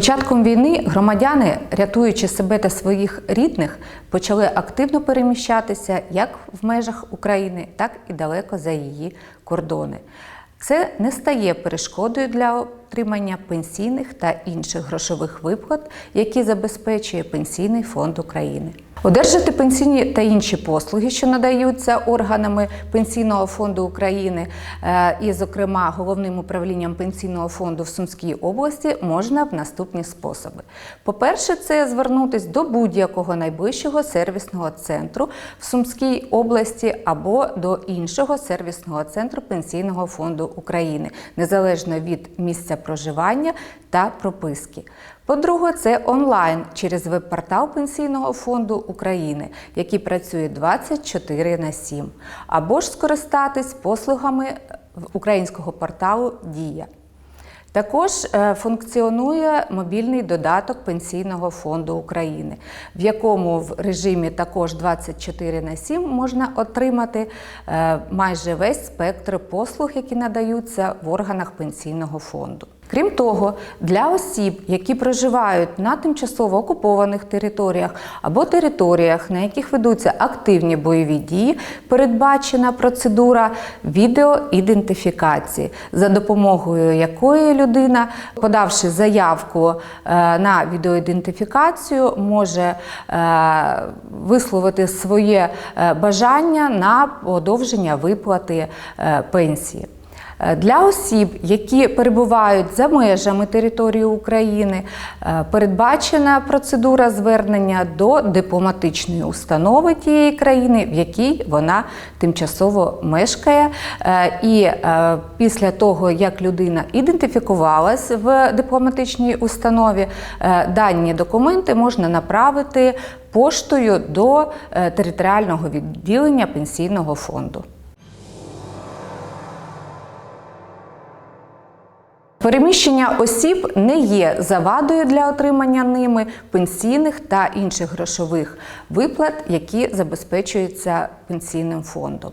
початком війни громадяни, рятуючи себе та своїх рідних, почали активно переміщатися як в межах України, так і далеко за її кордони. Це не стає перешкодою для отримання пенсійних та інших грошових виплат, які забезпечує Пенсійний фонд України. Одержати пенсійні та інші послуги, що надаються органами Пенсійного фонду України, е, і, зокрема, головним управлінням пенсійного фонду в Сумській області, можна в наступні способи. По-перше, це звернутися до будь-якого найближчого сервісного центру в Сумській області або до іншого сервісного центру Пенсійного фонду України, незалежно від місця проживання та прописки. По-друге, це онлайн через веб-портал Пенсійного фонду України, який працює 24 на 7, або ж скористатись послугами українського порталу Дія. Також е, функціонує мобільний додаток Пенсійного фонду України, в якому в режимі також 24 на 7 можна отримати е, майже весь спектр послуг, які надаються в органах пенсійного фонду. Крім того, для осіб, які проживають на тимчасово окупованих територіях або територіях, на яких ведуться активні бойові дії, передбачена процедура відеоідентифікації, за допомогою якої людина, подавши заявку е, на відеоідентифікацію, може е, висловити своє е, бажання на подовження виплати пенсії. Для осіб, які перебувають за межами території України, е, передбачена процедура звернення до дипломатичної установи тієї країни, в якій вона тимчасово мешкає. Е, і е, після того, як людина ідентифікувалась в дипломатичній установі, дані документи можна направити поштою до територіального відділення пенсійного фонду. Переміщення осіб не є завадою для отримання ними пенсійних та інших грошових виплат, які забезпечуються пенсійним фондом.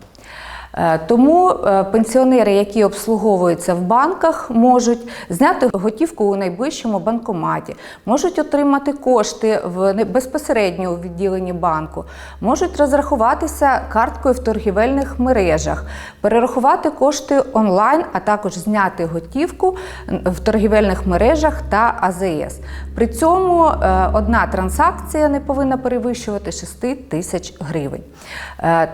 Е, тому е, пенсіонери, які обслуговуються в банках, можуть зняти готівку у найближчому банкоматі, можуть отримати кошти в безпосередньо у відділенні банку, можуть розрахуватися карткою в торгівельних мережах, перерахувати кошти онлайн, а також зняти готівку в торгівельних мережах та АЗС. При цьому е, одна транзакція не повинна перевищувати 6 тисяч гривень.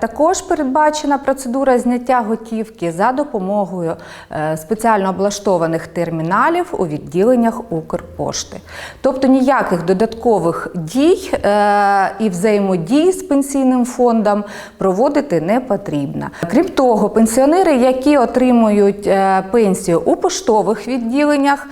Також передбачена процедура зняття готівки за допомогою е, спеціально облаштованих терміналів у відділеннях Укрпошти. Тобто ніяких додаткових дій е, і взаємодій з пенсійним фондом проводити не потрібно. Крім того, пенсіонери, які отримують е, пенсію у поштових відділеннях,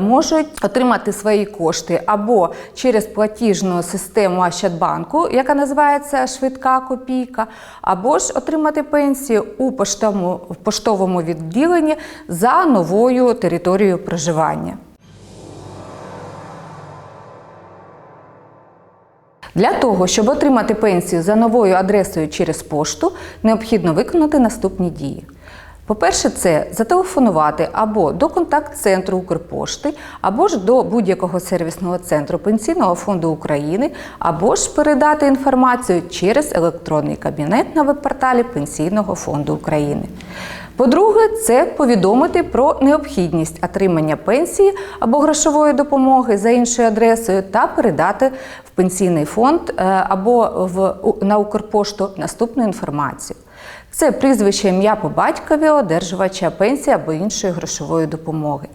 можуть отримати свої кошти або через платіжну систему Ощадбанку, яка називається швидка копійка, або ж отримати пенсію у поштовому, поштовому відділенні за новою територією проживання. Для того, щоб отримати пенсію за новою адресою через пошту, необхідно виконати наступні дії. По-перше, це зателефонувати або до контакт-центру Укрпошти, або ж до будь-якого сервісного центру Пенсійного фонду України, або ж передати інформацію через електронний кабінет на веб-порталі Пенсійного фонду України. По-друге, це повідомити про необхідність отримання пенсії або грошової допомоги за іншою адресою та передати в пенсійний фонд е, або в на Укрпошту наступну інформацію. Це прізвище ім'я по батькові, одержувача пенсії або іншої грошової допомоги.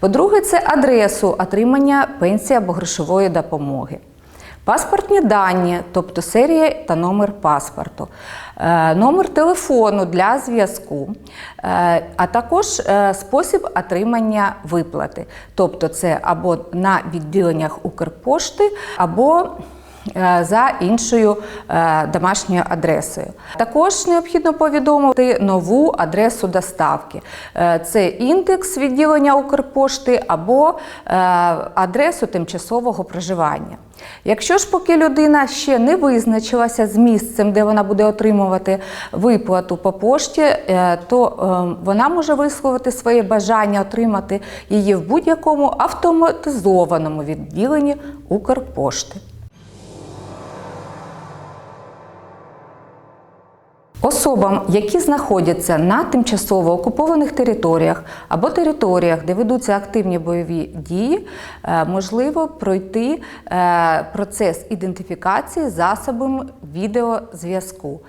По-друге, це адресу отримання пенсії або грошової допомоги. Паспортні дані, тобто серія та номер паспорту, е, номер телефону для зв'язку, е, а також е, спосіб отримання виплати. Тобто це або на відділеннях Укрпошти, або за іншою домашньою адресою. Також необхідно повідомити нову адресу доставки. Це індекс відділення Укрпошти або адресу тимчасового проживання. Якщо ж поки людина ще не визначилася з місцем, де вона буде отримувати виплату по пошті, е, то е, вона може висловити своє бажання отримати її в будь-якому автоматизованому відділенні Укрпошти. Особам, які знаходяться на тимчасово окупованих територіях або територіях, де ведуться активні бойові дії, е, можливо пройти е, процес ідентифікації засобами відеозв'язку.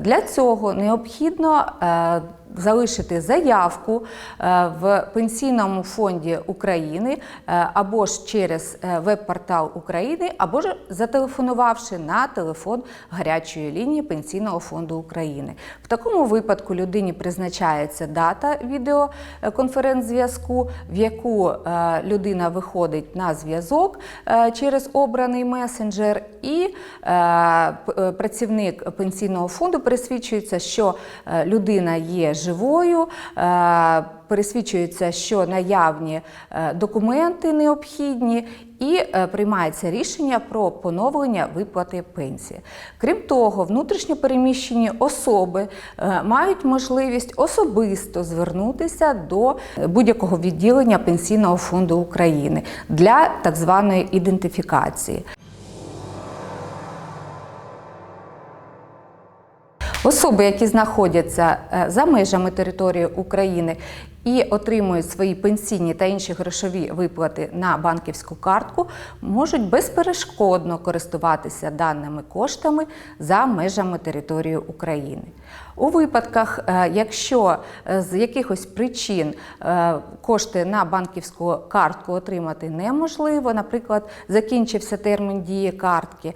Для цього необхідно е, залишити заявку е, в Пенсійному фонді України е, або ж через е, веб-портал України, або ж зателефонувавши на телефон гарячої лінії Пенсійного фонду України. В такому випадку людині призначається дата відеоконференц-зв'язку, в яку людина виходить на зв'язок через обраний месенджер, і працівник пенсійного фонду пересвідчується, що людина є живою. е, Пересвідчується, що наявні е, документи необхідні, і е, приймається рішення про поновлення виплати пенсії. Крім того, внутрішньо переміщені особи мають можливість особисто звернутися до будь-якого відділення Пенсійного фонду України для так званої ідентифікації. Особи, які знаходяться е, за межами території України і отримують свої пенсійні та інші грошові виплати на банківську картку, можуть безперешкодно користуватися даними коштами за межами території України. У випадках, е, якщо е, з якихось причин е, кошти на банківську картку отримати неможливо, наприклад, закінчився термін дії картки,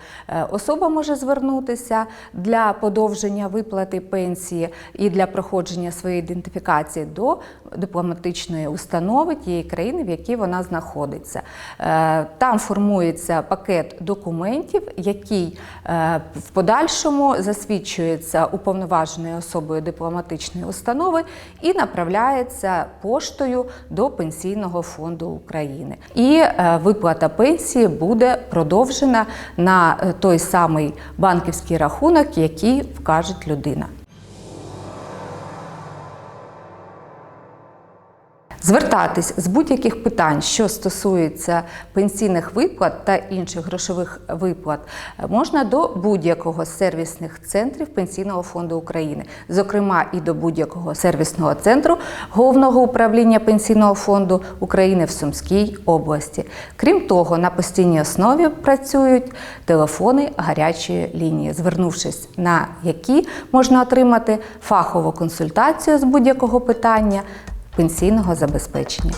особа може звернутися для подовження виплати пенсії і для проходження своєї ідентифікації до дипломатичної установи тієї країни, в якій вона знаходиться. Е, Там формується пакет документів, який е, в подальшому засвідчується уповноваженою особою дипломатичної установи і направляється поштою до Пенсійного фонду України. І е, виплата пенсії буде продовжена на той самий банківський рахунок, який вкаже людина. Звертатись з будь-яких питань, що стосується пенсійних виплат та інших грошових виплат, можна до будь-якого з сервісних центрів Пенсійного фонду України, зокрема і до будь-якого сервісного центру Головного управління Пенсійного фонду України в Сумській області. Крім того, на постійній основі працюють телефони гарячої лінії, звернувшись на які можна отримати фахову консультацію з будь-якого питання пенсійного забезпечення.